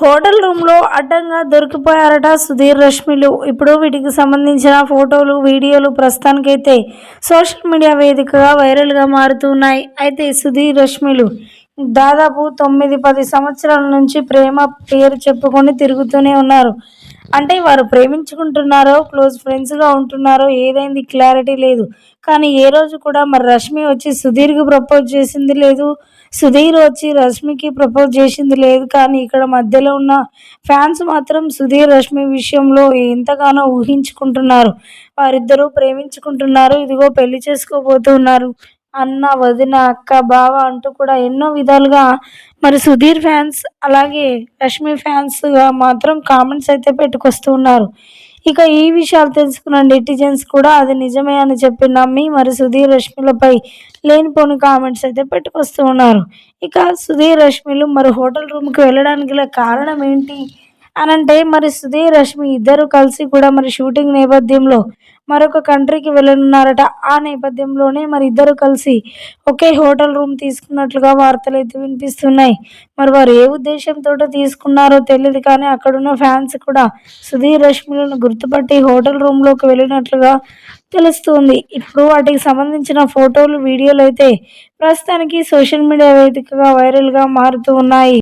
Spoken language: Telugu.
హోటల్ రూమ్లో అడ్డంగా దొరికిపోయారట సుధీర్ రష్మిలు. ఇప్పుడు వీటికి సంబంధించిన ఫోటోలు వీడియోలు ప్రస్తుతానికైతే సోషల్ మీడియా వేదికగా వైరల్గా మారుతున్నాయి. అయితే సుధీర్ రష్మిలు దాదాపు తొమ్మిది పది సంవత్సరాల నుంచి ప్రేమ పేరు చెప్పుకొని తిరుగుతూనే ఉన్నారు. అంటే వారు ప్రేమించుకుంటున్నారో క్లోజ్ ఫ్రెండ్స్గా ఉంటున్నారో ఏదైంది క్లారిటీ లేదు. కానీ ఏ రోజు కూడా మరి రష్మి వచ్చి సుధీర్కి ప్రపోజ్ చేసింది లేదు సుధీర్ వచ్చి రష్మికి ప్రపోజ్ చేసింది లేదు. కానీ ఇక్కడ మధ్యలో ఉన్న ఫ్యాన్స్ మాత్రం సుధీర్ రష్మి విషయంలో ఎంతగానో ఊహించుకుంటున్నారు. వారిద్దరూ ప్రేమించుకుంటున్నారు. ఇదిగో పెళ్ళి చేసుకోబోతున్నారు. అన్న వదిన అక్క బావ అంటూ కూడా ఎన్నో విధాలుగా మరి సుధీర్ ఫ్యాన్స్ అలాగే రష్మి ఫ్యాన్స్గా మాత్రం కామెంట్స్ అయితే పెట్టుకొస్తూ ఉన్నారు. ఇక ఈ విషయాలు తెలుసుకున్న నెటిజన్స్ కూడా అది నిజమే అని చెప్పి నమ్మి మరి సుధీర్ రష్మిలపై లేనిపోని కామెంట్స్ అయితే పెట్టుకొస్తూ ఉన్నారు. ఇక సుధీర్ రష్మిలు మరి హోటల్ రూమ్కి వెళ్ళడానికి గల కారణం ఏంటి? అని అంటే మరి సుధీర్ రష్మి ఇద్దరు కలిసి కూడా మరి షూటింగ్ నేపథ్యంలో మరొక కంట్రీకి వెళ్ళనున్నారట. ఆ నేపథ్యంలోనే మరి ఇద్దరు కలిసి ఒకే హోటల్ రూమ్ తీసుకున్నట్లుగా వార్తలు అయితే వినిపిస్తున్నాయి. మరి వారు ఏ ఉద్దేశంతో తీసుకున్నారో తెలియదు కానీ అక్కడున్న ఫ్యాన్స్ కూడా సుధీర్ రష్మిలను గుర్తుపట్టి హోటల్ రూమ్లోకి వెళ్ళినట్లుగా తెలుస్తుంది. ఇప్పుడు వాటికి సంబంధించిన ఫోటోలు వీడియోలు అయితే ప్రస్తుతానికి సోషల్ మీడియా వేదికగా వైరల్గా మారుతూ ఉన్నాయి.